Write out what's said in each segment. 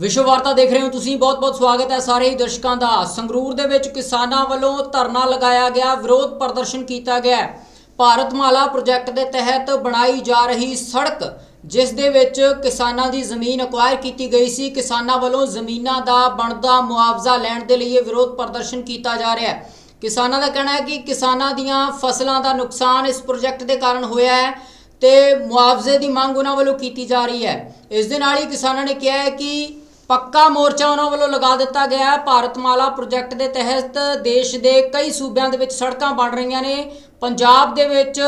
ਵਿਸ਼ਵ ਵਾਰਤਾ ਦੇਖ ਰਹੇ ਹੋ ਤੁਸੀਂ। ਬਹੁਤ-ਬਹੁਤ ਸਵਾਗਤ ਹੈ ਸਾਰੇ ਹੀ ਦਰਸ਼ਕਾਂ ਦਾ। ਸੰਗਰੂਰ ਦੇ ਵਿੱਚ ਕਿਸਾਨਾਂ ਵੱਲੋਂ ਧਰਨਾ ਲਗਾਇਆ ਗਿਆ, ਵਿਰੋਧ ਪ੍ਰਦਰਸ਼ਨ ਕੀਤਾ ਗਿਆ ਹੈ। ਭਾਰਤਮਾਲਾ ਪ੍ਰੋਜੈਕਟ ਦੇ ਤਹਿਤ ਬਣਾਈ ਜਾ ਰਹੀ ਸੜਕ, ਜਿਸ ਦੇ ਵਿੱਚ ਕਿਸਾਨਾਂ ਦੀ ਜ਼ਮੀਨ ਅਕਵਾਇਰ ਕੀਤੀ ਗਈ ਸੀ। ਕਿਸਾਨਾਂ ਵੱਲੋਂ ਜ਼ਮੀਨਾਂ ਦਾ ਬਣਦਾ ਮੁਆਵਜ਼ਾ ਲੈਣ ਦੇ ਲਈ ਇਹ ਵਿਰੋਧ ਪ੍ਰਦਰਸ਼ਨ ਕੀਤਾ ਜਾ ਰਿਹਾ ਹੈ। ਕਿਸਾਨਾਂ ਦਾ ਕਹਿਣਾ ਹੈ ਕਿ ਕਿਸਾਨਾਂ ਦੀਆਂ ਫਸਲਾਂ ਦਾ ਨੁਕਸਾਨ ਇਸ ਪ੍ਰੋਜੈਕਟ ਦੇ ਕਾਰਨ ਹੋਇਆ ਹੈ ਤੇ ਮੁਆਵਜ਼ੇ ਦੀ ਮੰਗ ਉਹਨਾਂ ਵੱਲੋਂ ਕੀਤੀ ਜਾ ਰਹੀ ਹੈ। ਇਸ ਦੇ ਨਾਲ ਹੀ ਕਿਸਾਨਾਂ ਨੇ ਕਿਹਾ ਹੈ ਕਿ ਪੱਕਾ ਮੋਰਚਾ ਉਹਨਾਂ ਵੱਲੋਂ ਲਗਾ ਦਿੱਤਾ ਗਿਆ ਹੈ। ਭਾਰਤਮਾਲਾ ਪ੍ਰੋਜੈਕਟ ਦੇ ਤਹਿਤ ਦੇਸ਼ ਦੇ ਕਈ ਸੂਬਿਆਂ ਦੇ ਵਿੱਚ ਸੜਕਾਂ ਬਣ ਰਹੀਆਂ ਨੇ। ਪੰਜਾਬ ਦੇ ਵਿੱਚ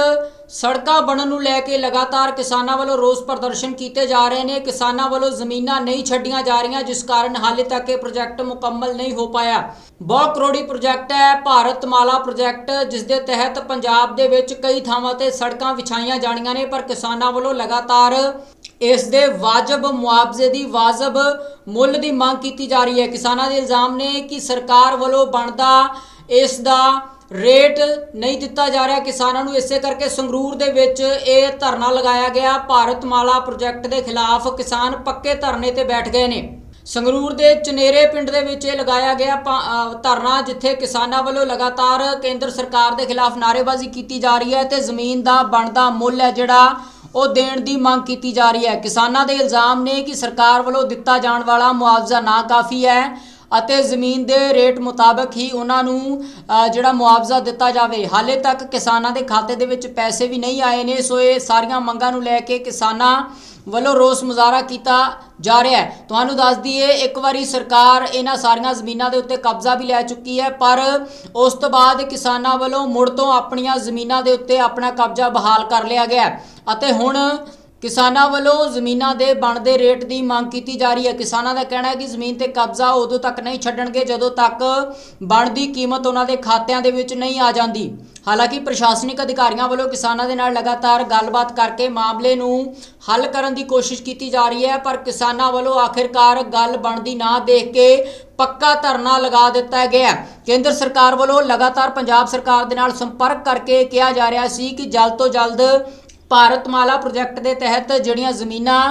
ਸੜਕਾਂ ਬਣਨ ਨੂੰ ਲੈ ਕੇ ਲਗਾਤਾਰ ਕਿਸਾਨਾਂ ਵੱਲੋਂ ਰੋਸ ਪ੍ਰਦਰਸ਼ਨ ਕੀਤੇ ਜਾ ਰਹੇ ਨੇ। ਕਿਸਾਨਾਂ ਵੱਲੋਂ ਜ਼ਮੀਨਾਂ ਨਹੀਂ ਛੱਡੀਆਂ ਜਾ ਰਹੀਆਂ, ਜਿਸ ਕਾਰਨ ਹਾਲੇ ਤੱਕ ਇਹ ਪ੍ਰੋਜੈਕਟ ਮੁਕੰਮਲ ਨਹੀਂ ਹੋ ਪਾਇਆ। ਬਹੁਤ ਕਰੋੜੀ ਪ੍ਰੋਜੈਕਟ ਹੈ ਭਾਰਤ ਮਾਲਾ ਪ੍ਰੋਜੈਕਟ, ਜਿਸ ਦੇ ਤਹਿਤ ਪੰਜਾਬ ਦੇ ਵਿੱਚ ਕਈ ਥਾਵਾਂ ਤੇ ਸੜਕਾਂ ਵਿਛਾਈਆਂ ਜਾਣੀਆਂ ਨੇ, ਪਰ ਕਿਸਾਨਾਂ ਵੱਲੋਂ ਲਗਾਤਾਰ ਇਸ ਦੇ ਵਾਜਬ ਮੁਆਵਜ਼ੇ ਦੀ ਵਾਜਬ ਮੁੱਲ ਦੀ ਮੰਗ ਕੀਤੀ ਜਾ ਰਹੀ ਹੈ। ਕਿਸਾਨਾਂ ਦੇ ਇਲਜ਼ਾਮ ਨੇ ਕਿ ਸਰਕਾਰ ਵੱਲੋਂ ਬਣਦਾ ਇਸ ਦਾ ਰੇਟ ਨਹੀਂ ਦਿੱਤਾ ਜਾ ਰਿਹਾ। ਕਿਸਾਨਾਂ ਨੂੰ ਇਸੇ ਕਰਕੇ ਸੰਗਰੂਰ ਦੇ ਵਿੱਚ ਇਹ ਧਰਨਾ ਲਗਾਇਆ ਗਿਆ। ਭਾਰਤ ਮਾਲਾ ਪ੍ਰੋਜੈਕਟ ਦੇ ਖਿਲਾਫ ਕਿਸਾਨ ਪੱਕੇ ਧਰਨੇ ਤੇ ਬੈਠ ਗਏ ਨੇ। ਸੰਗਰੂਰ ਦੇ ਚਨੇਰੇ ਪਿੰਡ ਦੇ ਵਿੱਚ ਇਹ ਲਗਾਇਆ ਗਿਆ ਪਾ- ਧਰਨਾ, ਜਿੱਥੇ ਕਿਸਾਨਾਂ ਵੱਲੋਂ ਲਗਾਤਾਰ ਕੇਂਦਰ ਸਰਕਾਰ ਦੇ ਖਿਲਾਫ ਨਾਅਰੇਬਾਜ਼ੀ ਕੀਤੀ ਜਾ ਰਹੀ ਹੈ ਤੇ ਜ਼ਮੀਨ ਦਾ ਬਣਦਾ ਮੁੱਲ ਹੈ ਜਿਹੜਾ ਉਹ ਦੇਣ ਦੀ ਮੰਗ ਕੀਤੀ ਜਾ ਰਹੀ ਹੈ। ਕਿਸਾਨਾਂ ਦੇ ਇਲਜ਼ਾਮ ਨੇ ਕਿ ਸਰਕਾਰ ਵੱਲੋਂ ਦਿੱਤਾ ਜਾਣ ਵਾਲਾ ਮੁਆਵਜ਼ਾ ਨਾ ਕਾਫੀ ਹੈ। ਅਤੇ ਜ਼ਮੀਨ ਦੇ ਰੇਟ ਮੁਤਾਬਕ ਹੀ ਉਹਨਾਂ ਨੂੰ ਜਿਹੜਾ ਮੁਆਵਜ਼ਾ ਦਿੱਤਾ ਜਾਵੇ। ਹਾਲੇ ਤੱਕ ਕਿਸਾਨਾਂ ਦੇ ਖਾਤੇ ਦੇ ਵਿੱਚ ਪੈਸੇ ਵੀ ਨਹੀਂ ਆਏ ਨੇ, ਸੋ ਇਹ ਸਾਰੀਆਂ ਮੰਗਾਂ ਨੂੰ ਲੈ ਕੇ ਕਿਸਾਨਾਂ ਵੱਲੋਂ ਰੋਸ ਮੁਜ਼ਾਹਰਾ ਕੀਤਾ ਜਾ ਰਿਹਾ ਹੈ। ਤੁਹਾਨੂੰ ਦੱਸ ਦਈਏ, ਇੱਕ ਵਾਰੀ ਸਰਕਾਰ ਇਹਨਾਂ ਸਾਰੀਆਂ ਜ਼ਮੀਨਾਂ ਦੇ ਉੱਤੇ ਕਬਜ਼ਾ ਵੀ ਲੈ ਚੁੱਕੀ ਹੈ, ਪਰ ਉਸ ਤੋਂ ਬਾਅਦ ਕਿਸਾਨਾਂ ਵੱਲੋਂ ਮੁੜ ਤੋਂ ਆਪਣੀਆਂ ਜ਼ਮੀਨਾਂ ਦੇ ਉੱਤੇ ਆਪਣਾ ਕਬਜ਼ਾ ਬਹਾਲ ਕਰ ਲਿਆ ਗਿਆ ਅਤੇ ਹੁਣ ਕਿਸਾਨਾਂ ਵੱਲੋਂ ਜ਼ਮੀਨਾਂ ਦੇ ਬਣਦੇ ਰੇਟ ਦੀ ਮੰਗ ਕੀਤੀ ਜਾ ਰਹੀ ਹੈ। ਕਿਸਾਨਾਂ ਦਾ ਕਹਿਣਾ ਹੈ ਕਿ ਜ਼ਮੀਨ ਤੇ ਕਬਜ਼ਾ ਉਦੋਂ ਤੱਕ ਨਹੀਂ ਛੱਡਣਗੇ ਜਦੋਂ ਤੱਕ ਬਣਦੀ ਕੀਮਤ ਉਹਨਾਂ ਦੇ ਖਾਤਿਆਂ ਦੇ ਵਿੱਚ ਨਹੀਂ ਆ ਜਾਂਦੀ। ਹਾਲਾਂਕਿ ਪ੍ਰਸ਼ਾਸਨਿਕ ਅਧਿਕਾਰੀਆਂ ਵੱਲੋਂ ਕਿਸਾਨਾਂ ਦੇ ਨਾਲ ਲਗਾਤਾਰ ਗੱਲਬਾਤ ਕਰਕੇ ਮਾਮਲੇ ਨੂੰ ਹੱਲ ਕਰਨ ਦੀ ਕੋਸ਼ਿਸ਼ ਕੀਤੀ ਜਾ ਰਹੀ ਹੈ, ਪਰ ਕਿਸਾਨਾਂ ਵੱਲੋਂ ਆਖਿਰਕਾਰ ਗੱਲ ਬਣਦੀ ਨਾ ਦੇਖ ਕੇ ਪੱਕਾ ਧਰਨਾ ਲਗਾ ਦਿੱਤਾ ਗਿਆ ਕੇਂਦਰ ਸਰਕਾਰ ਵੱਲੋਂ ਲਗਾਤਾਰ ਪੰਜਾਬ ਸਰਕਾਰ ਦੇ ਨਾਲ ਸੰਪਰਕ ਕਰਕੇ ਕਿਹਾ ਜਾ ਰਿਹਾ ਸੀ ਕਿ ਜਲਦ ਤੋਂ ਜਲਦ ਭਾਰਤਮਾਲਾ ਪ੍ਰੋਜੈਕਟ ਦੇ ਤਹਿਤ ਜਿਹੜੀਆਂ ਜ਼ਮੀਨਾਂ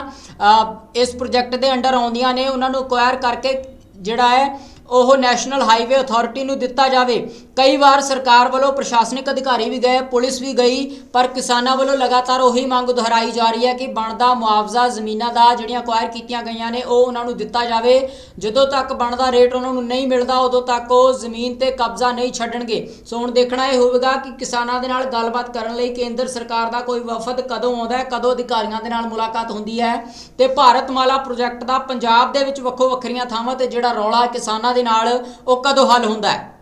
ਇਸ ਪ੍ਰੋਜੈਕਟ ਦੇ ਅੰਡਰ ਆਉਂਦੀਆਂ ਨੇ, ਉਹਨਾਂ ਨੂੰ ਅਕਵਾਇਰ ਕਰਕੇ ਜਿਹੜਾ ਹੈ, ਉਹ ਨੈਸ਼ਨਲ ਹਾਈਵੇ ਅਥਾਰਟੀ ਨੂੰ ਦਿੱਤਾ ਜਾਵੇ। ਕਈ ਵਾਰ ਸਰਕਾਰ ਵੱਲੋਂ ਪ੍ਰਸ਼ਾਸਨਿਕ ਅਧਿਕਾਰੀ ਵੀ ਗਏ, ਪੁਲਿਸ ਵੀ ਗਈ, ਪਰ ਕਿਸਾਨਾਂ ਵੱਲੋਂ ਲਗਾਤਾਰ ਉਹੀ ਮੰਗ ਦੁਹਰਾਈ ਜਾ ਰਹੀ ਹੈ ਕਿ ਬਣਦਾ ਮੁਆਵਜ਼ਾ ਜ਼ਮੀਨਾਂ ਦਾ ਜਿਹੜੀਆਂ ਅਕਵਾਇਰ ਕੀਤੀਆਂ ਗਈਆਂ ਨੇ, ਉਹ ਉਹਨਾਂ ਨੂੰ ਦਿੱਤਾ ਜਾਵੇ। ਜਦੋਂ ਤੱਕ ਬਣਦਾ ਰੇਟ ਉਹਨਾਂ ਨੂੰ ਨਹੀਂ ਮਿਲਦਾ, ਉਦੋਂ ਤੱਕ ਉਹ ਜ਼ਮੀਨ ਤੇ ਕਬਜ਼ਾ ਨਹੀਂ ਛੱਡਣਗੇ। ਸੋ ਹੁਣ ਦੇਖਣਾ ਇਹ ਹੋਵੇਗਾ ਕਿ ਕਿਸਾਨਾਂ ਦੇ ਨਾਲ ਗੱਲਬਾਤ ਕਰਨ ਲਈ ਕੇਂਦਰ ਸਰਕਾਰ ਦਾ ਕੋਈ ਵਫਦ ਕਦੋਂ ਆਉਂਦਾ ਹੈ, ਕਦੋਂ ਅਧਿਕਾਰੀਆਂ ਦੇ ਨਾਲ ਮੁਲਾਕਾਤ ਹੁੰਦੀ ਹੈ। ਤੇ ਭਾਰਤਮਾਲਾ ਪ੍ਰੋਜੈਕਟ ਦਾ ਪੰਜਾਬ ਦੇ ਵਿੱਚ ਵੱਖੋ ਵੱਖਰੀਆਂ ਥਾਵਾਂ ਤੇ ਜਿਹੜਾ ਰੌਲਾ ਕਿਸਾਨਾਂ ਦੇ ਨਾਲ, ਉਹ ਕਦੋਂ ਹੱਲ ਹੁੰਦਾ ਹੈ?